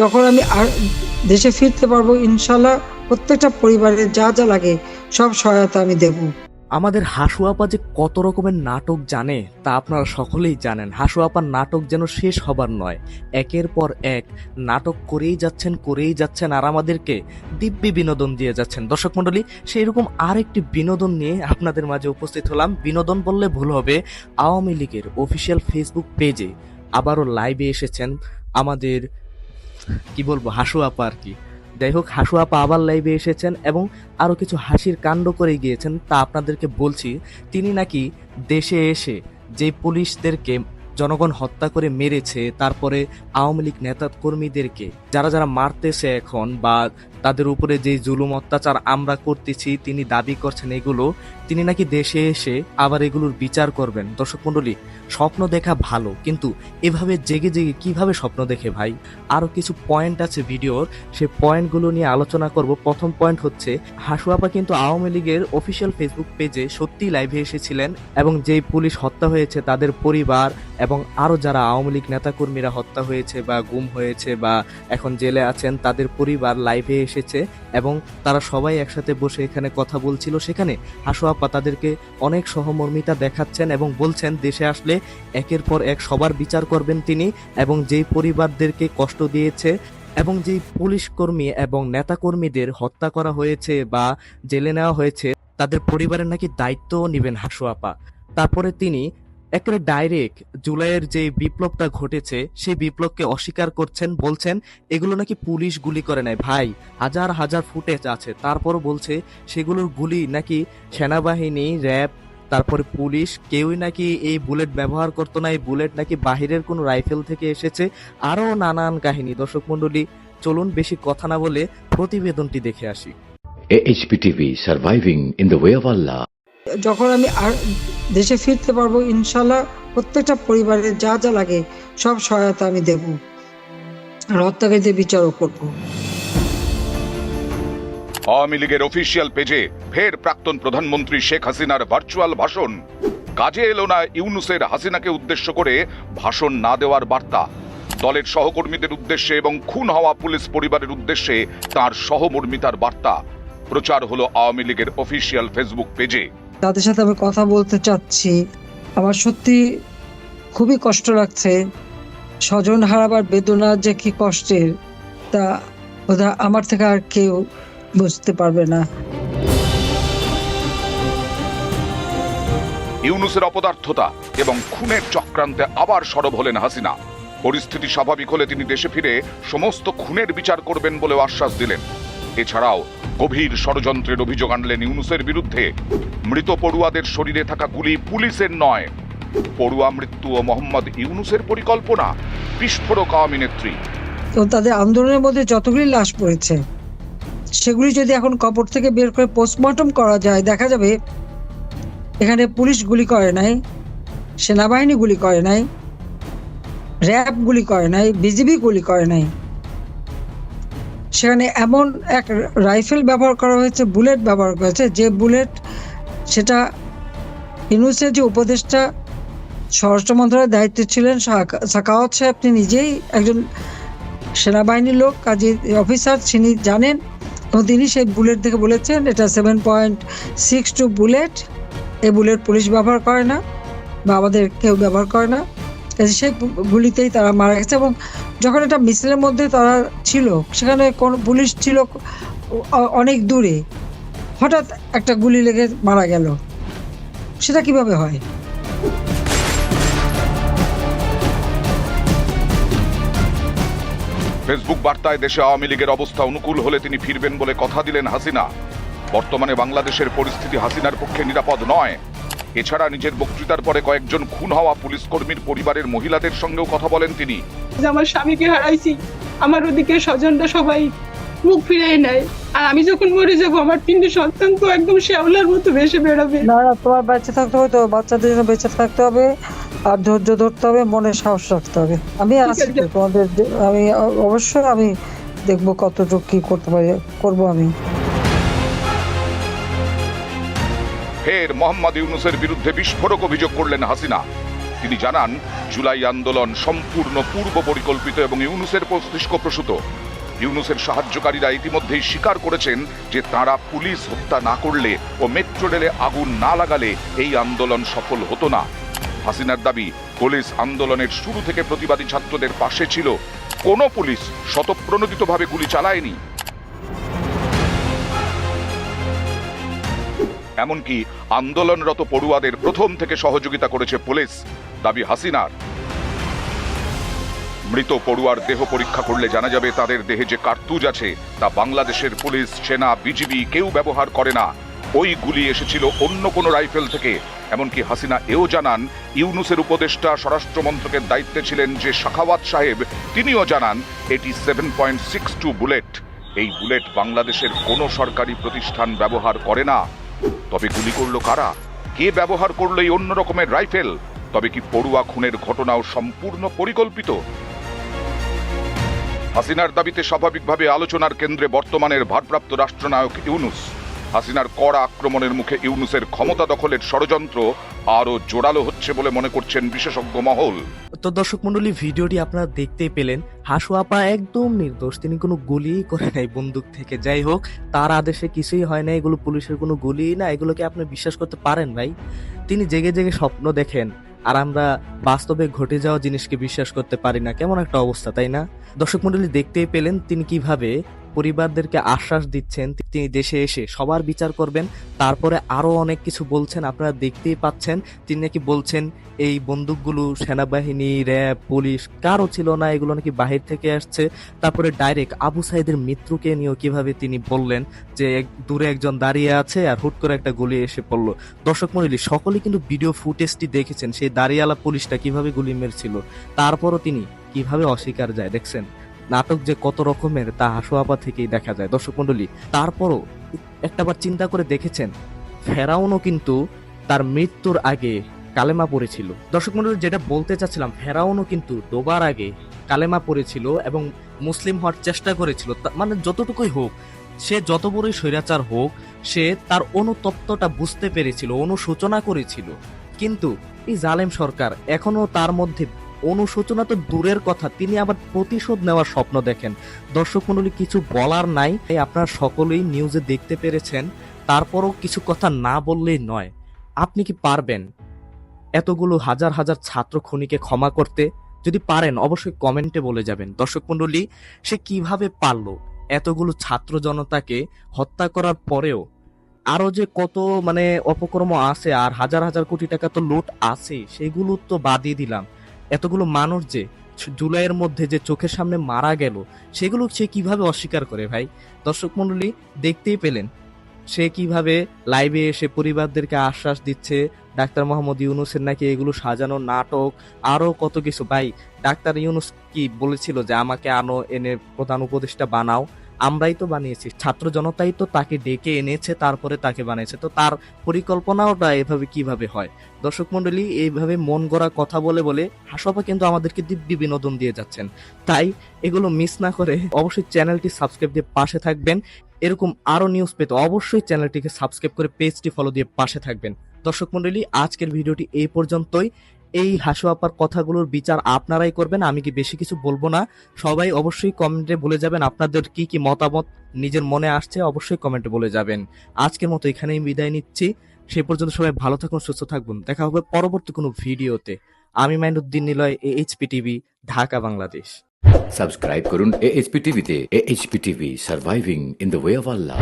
যখন আমি আর দেশে ফিরতে পারব, ইনশাল্লাহ প্রত্যেকটা পরিবারের যা যা লাগে সব সহায়তা আমি দেব। আমাদের হাসু আপা যে কত রকমের নাটক জানে, তা আপনারা সকলেই জানেন। হাসু আপার নাটক যেন শেষ হবার নয়, একের পর এক নাটক করেই যাচ্ছেন করেই যাচ্ছেন আর আমাদেরকে দিব্যি বিনোদন দিয়ে যাচ্ছেন। দর্শক মণ্ডলী সেই রকম আরেকটি বিনোদন নিয়ে আপনাদের মাঝে উপস্থিত হলাম। বিনোদন বললে ভুল হবে, আওয়ামী লীগের অফিসিয়াল ফেসবুক পেজে আবারও লাইভে এসেছেন আমাদের কি বলব, হাসু আপা আর কি। যাই হোক, হাসু আপা আবার লাইভে এসেছেন এবং আরও কিছু হাসির কাণ্ড করে গিয়েছেন তা আপনাদেরকে বলছি। তিনি নাকি দেশে এসে যে পুলিশদেরকে জনগণ হত্যা করে মেরেছে, তারপরে আওয়ামী লীগ নেতা কর্মীদেরকে যারা যারা মারতেছে এখন বা তাদের উপরে যে জুলুম অত্যাচার আমরা করতেছি, তিনি দাবি করছেন এগুলো, তিনি নাকি দেশে এসে আবার এগুলোর বিচার করবেন। দর্শক মণ্ডলী, স্বপ্ন দেখা ভালো, কিন্তু এভাবে জেগে জেগে কীভাবে স্বপ্ন দেখে ভাই? আরও কিছু পয়েন্ট আছে ভিডিওর সেই পয়েন্টগুলো নিয়ে আলোচনা করব। প্রথম পয়েন্ট হচ্ছে, হাসু আপা কিন্তু আওয়ামী লীগের অফিসিয়াল ফেসবুক পেজে সত্যিই লাইভে এসেছিলেন এবং যেই পুলিশ হত্যা হয়েছে তাদের পরিবার এবং আরও যারা আওয়ামী লীগ নেতাকর্মীরা হত্যা হয়েছে বা গুম হয়েছে বা এখন জেলে আছেন, তাদের পরিবার লাইভে এসেছে এবং তারা সবাই একসাথে বসে এখানে কথা বলছিল। সেখানে হাসু আপা তাদেরকে অনেক সহমর্মিতা দেখাচ্ছেন এবং বলছেন, দেশে আসলে একের পর এক সবার বিচার করবেন তিনি এবং যেই পরিবারদেরকে কষ্ট দিয়েছে এবং যেই পুলিশ কর্মী এবং নেতাকর্মীদের হত্যা করা হয়েছে বা জেলে নেওয়া হয়েছে, তাদের পরিবারের নাকি দায়িত্বও নেবেন হাসু আপা। তারপরে তিনি একেবারে ডাইরেক্ট জুলাইয়ের যে বিপ্লবটা ঘটেছে সেই বিপ্লবকে অস্বীকার করছেন বলছেন এগুলো নাকি পুলিশ গুলি করে নাই ভাই। হাজার হাজার ফুটেজ আছে। তারপরও বলছে সেগুলোর গুলি নাকি সেনাবাহিনী র্যাব তারপরে পুলিশ কেউই নাকি এই বুলেট ব্যবহার করতো না। এই বুলেট নাকি বাহিরের কোনো রাইফেল থেকে এসেছে। আরও নানান কাহিনী। দর্শক মণ্ডলী চলুন বেশি কথা না বলে প্রতিবেদনটি দেখে আসি। AHPTV surviving in the way of Allah. যখন আমি আর দেশে ফিরতে পারব, ইনশাল্লাহ প্রত্যেকটা পরিবারের যা যা লাগে সব সহায়তা আমি দেব। আর হত্যাকারীদের বিচারও করব। আওয়ামী লীগের অফিসিয়াল পেজে ফের প্রাক্তন প্রধানমন্ত্রী শেখ হাসিনার ভার্চুয়াল ভাষণ। কাজে এলো না ইউনুসের হাসিনাকে উদ্দেশ্য করে ভাষণ না দেওয়ার বার্তা। দলের সহকর্মীদের উদ্দেশ্যে এবং খুন হওয়া পুলিশ পরিবারের উদ্দেশ্যে তার সহমর্মিতার বার্তা। প্রচার হলো আওয়ামী লীগের অফিসিয়াল ফেসবুক পেজে। তাদের সাথে আমি কথা বলতে চাচ্ছি। আমার সত্যি খুবই কষ্ট লাগছে। স্বজন হারাবার বেদনা যে কি কষ্টের, তা বোধহয় আমার থেকে আর কেউ বুঝতে পারবে না। ইউনুসের অপদার্থতা এবং খুনের চক্রান্তে আবার সরব হলেন হাসিনা। পরিস্থিতি স্বাভাবিক হলে তিনি দেশে ফিরে সমস্ত খুনের বিচার করবেন বলেও আশ্বাস দিলেন। এছাড়াও গভীর ষড়যন্ত্রের অভিযোগ আনলেন ইউনুসের বিরুদ্ধে। মৃত পড়ুয়াদের শরীরে থাকা গুলি পুলিশের নয়। পড়ুয়া মৃত্যু ও মোহাম্মদ ইউনুসের পরিকল্পনা, বিস্ফোরক আওয়ামী নেত্রী। তাদের আন্দোলনের মধ্যে যতগুলি লাশ পড়েছে, সেগুলি যদি এখন কবর থেকে বের করে পোস্টমর্টম করা যায়, দেখা যাবে এখানে পুলিশ গুলি করে নাই, সেনাবাহিনী গুলি করে নাই, র্যাব গুলি করে নাই, বিজিবি গুলি করে নাই। সেখানে এমন এক রাইফেল ব্যবহার করা হয়েছে, বুলেট ব্যবহার করা হয়েছে, যে বুলেট সেটা ইউনুসের যে উপদেষ্টা, স্বরাষ্ট্র মন্ত্রণালয়ের দায়িত্বে ছিলেন সাকা- সাকাওয়াত সাহেব, তিনি নিজেই একজন সেনাবাহিনীর লোক, কাজী অফিসার, তিনি জানেন, এবং তিনি সেই বুলেট থেকে বলেছেন, এটা seven point six two bullet এই বুলেট পুলিশ ব্যবহার করে না, বা আমাদের কেউ ব্যবহার করে না। সেই গুলিতেই তারা মারা গেছে এবং যখন এটা মিছিলের মধ্যে তারা ছিল, সেখানে কোন পুলিশ ছিল অনেক দূরে, হঠাৎ একটা গুলি লেগে মারা গেল। সেটা কীভাবে হয়? ফেসবুক বার্তায় দেশে আওয়ামী লীগের অবস্থা অনুকূল হলে তিনি ফিরবেন বলে কথা দিলেন হাসিনা। বর্তমানে বাংলাদেশের পরিস্থিতি হাসিনার পক্ষে নিরাপদ নয়। এছাড়া নিজের বক্তৃতার পরে কয়েকজন খুন হওয়া পুলিশ কর্মীর পরিবারের মহিলাদের সঙ্গেও কথা বলেন তিনি। যে আমার স্বামীকে হারাইছি আমার ওদিকে স্বজনরা সবাই মুখ ফিরিয়ে নেয়। আর আমি যখন মরে যাব আমার তিনটে সন্তান তো একদম শ্যাওলার মতো ভেসে বেরোবে না না তোমার বেঁচে থাকতে হবে তো বাচ্চাদের জন্য বেঁচে থাকতে হবে আর ধৈর্য ধরতে হবে মনে সাহস রাখতে হবে। আমি আছি তোমাদের আমি অবশ্যই আমি দেখব কতটুকু কি করতে পারি করব আমি। ফের মোহাম্মদ ইউনুসের বিরুদ্ধে বিস্ফোরক অভিযোগ করলেন হাসিনা। তিনি জানান, জুলাই আন্দোলন সম্পূর্ণ পূর্ব পরিকল্পিত এবং ইউনুসের মস্তিষ্ক প্রসূত। ইউনুসের সাহায্যকারীরা ইতিমধ্যেই স্বীকার করেছেন যে তারা পুলিশ হত্যা না করলে ও মেট্রো রেলে আগুন না লাগালে এই আন্দোলন সফল হতো না। হাসিনার দাবি, পুলিশ আন্দোলনের শুরু থেকে প্রতিবাদী ছাত্রদের পাশে ছিল। কোনো পুলিশ শতপ্রণোদিতভাবে গুলি চালায়নি। এমনকি আন্দোলনরত পড়ুয়াদের প্রথম থেকে সহযোগিতা করেছে পুলিশ, দাবি হাসিনার। মৃত পড়ুয়ার দেহ পরীক্ষা করলে জানা যাবে তাদের দেহে যে কার্তুজ আছে, তা বাংলাদেশের পুলিশ, সেনা, বিজিবি কেউ ব্যবহার করে না। ওই গুলি এসেছিল অন্য কোনো রাইফেল থেকে। এমনকি হাসিনা এও জানান, ইউনুসের উপদেষ্টা, স্বরাষ্ট্রমন্ত্রকের দায়িত্বে ছিলেন যে শাখাওয়াত সাহেব, তিনিও জানান, এটি seven point six two bullet. এই বুলেট বাংলাদেশের কোনো সরকারি প্রতিষ্ঠান ব্যবহার করে না। তবে গুলি করল কারা? কে ব্যবহার করল এই অন্য রকমের রাইফেল? তবে কি পড়ুয়া খুনের ঘটনাও সম্পূর্ণ পরিকল্পিত? হাসিনার দাবিতে স্বাভাবিকভাবে আলোচনার কেন্দ্রে বর্তমানের ভারপ্রাপ্ত রাষ্ট্রনায়ক ইউনুস। হাসিনার কড়া আক্রমণের মুখে ইউনুসের ক্ষমতা দখলের ষড়যন্ত্র আরও জোরালো হচ্ছে বলে মনে করছেন বিশেষজ্ঞ মহল। তো দর্শক মন্ডলী ভিডিওটি আপনারা দেখতেই পেলেন। হাসু আপা একদম নির্দোষ। তিনি কোনো গুলিই করে নাই বন্দুক থেকে। যাই হোক, তার আদেশে কিছুই হয় না এগুলো পুলিশের কোনো গুলি না। এগুলোকে আপনি বিশ্বাস করতে পারেন ভাই। তিনি জেগে জেগে স্বপ্ন দেখেন। আর আমরা বাস্তবে ঘটে যাওয়া জিনিসকে বিশ্বাস করতে পারি না। কেমন একটা অবস্থা, তাই না? দর্শক মন্ডলী দেখতেই পেলেন তিনি কীভাবে পরিবারদেরকে আশ্বাস দিচ্ছেন, তিনি দেশে এসে সবার বিচার করবেন। তারপরে আরও অনেক কিছু বলছেন, আপনারা দেখতেই পাচ্ছেন। তিনি নাকি বলছেন, এই বন্দুকগুলো সেনাবাহিনী, র্যাব, পুলিশ কারও ছিল না, এগুলো নাকি বাহির থেকে আসছে। তারপরে ডাইরেক্ট আবু সাইদের মৃত্যুকে নিয়েও কীভাবে তিনি বললেন যে দূরে একজন দাঁড়িয়ে আছে আর হুট করে একটা গুলি এসে পড়ল। দর্শক মন্ডলী সকলে কিন্তু ভিডিও ফুটেজটি দেখেছেন। সেই দাঁড়িয়ালা পুলিশটা কীভাবে গুলি মেরেছিল, তারপরও তিনি কীভাবে অস্বীকার যায়, দেখছেন? নাটক যে কত রকমের তা হাসুয়াপা থেকেই দেখা যায়। দর্শক মন্ডলী তারপরও একটাবার চিন্তা করে দেখেছেন, ফেরাউনও কিন্তু তার মৃত্যুর আগে কালেমা পড়েছিল। দর্শক মন্ডলী যেটা বলতে চাচ্ছিলাম, ফেরাউনও কিন্তু ডোবার আগে কালেমা পড়েছিল এবং মুসলিম হওয়ার চেষ্টা করেছিল। মানে যতটুকুই হোক, সে যত বড়ই স্বৈরাচার হোক, সে তার অনুতপ্তটা বুঝতে পেরেছিল, অনুশোচনা করেছিল। কিন্তু এই জালেম সরকার এখনও তার মধ্যে অনুশোচনা তো দূরের কথা। তিনি আবার প্রতিশোধ নেওয়ার স্বপ্ন দেখেন। দর্শক মন্ডলী কিছু বলার নাই। তাই আপনারা সকলেই নিউজে দেখতে পেরেছেন। তারপরও কিছু কথা না বললেই নয়। আপনি কি পারবেন এতগুলো হাজার হাজার ছাত্র খুনিকে ক্ষমা করতে? যদি পারেন, অবশ্যই কমেন্টে বলে যাবেন। দর্শক মন্ডলী সে কীভাবে পারল? এতগুলো ছাত্র জনতাকে হত্যা করার পরেও আরও যে কত মানে অপকর্ম আছে আর হাজার হাজার কোটি টাকা তো লুট আছে, সেগুলো তো বাদই দিলাম। এতগুলো মানুষ যে জুলাইয়ের মধ্যে যে চোখের সামনে মারা গেল, সেগুলো সে কীভাবে অস্বীকার করে ভাই? দর্শক মন্ডলী দেখতেই পেলেন। সে কীভাবে লাইভে এসে পরিবারদেরকে আশ্বাস দিচ্ছে, ডাক্তার মোহাম্মদ ইউনুসের নাকি এগুলো সাজানো নাটক, আরও কত কিছু। ভাই, ডাক্তার ইউনুস কি বলেছিল যে, আমাকে আনো, এনে প্রধান উপদেষ্টা বানাও। আমরাই তো বানিয়েছি। ছাত্র জনতাই তো তাকে ডেকে এনেছে, তারপরে তাকে বানিয়েছে। তো তার পরিকল্পনাওটা এভাবে কীভাবে হয়? দর্শক মন্ডলী এইভাবে মন গড়া কথা বলে বলে হাসপা কিন্তু আমাদেরকে দিব্যি বিনোদন দিয়ে যাচ্ছেন। তাই এগুলো মিস না করে অবশ্যই চ্যানেলটি সাবস্ক্রাইব দিয়ে পাশে থাকবেন। এরকম আরও নিউজ পেতে অবশ্যই চ্যানেলটিকে সাবস্ক্রাইব করে পেজটি ফলো দিয়ে পাশে থাকবেন। দর্শক মন্ডলী আজকের ভিডিওটি এই পর্যন্তই। এই হাসু আপার কথাগুলোর বিচার আপনারাই করবেন, আমি কি বেশি কিছু বলব না। সবাই অবশ্যই কমেন্টে বলে যাবেন আপনাদের কি কি মতামত নিজের মনে আসছে, অবশ্যই কমেন্টে বলে যাবেন। আজকের মতো এখানেই বিদায় নিচ্ছি। সে পর্যন্ত সবাই ভালো থাকুন, সুস্থ থাকবেন দেখা হবে পরবর্তী কোনো ভিডিওতে। আমি Mainuddin Niloy A HP TV, Dhaka, Bangladesh. Subscribe করুন এএইচপি টিভিতে। AHP TV, surviving in the way of Allah.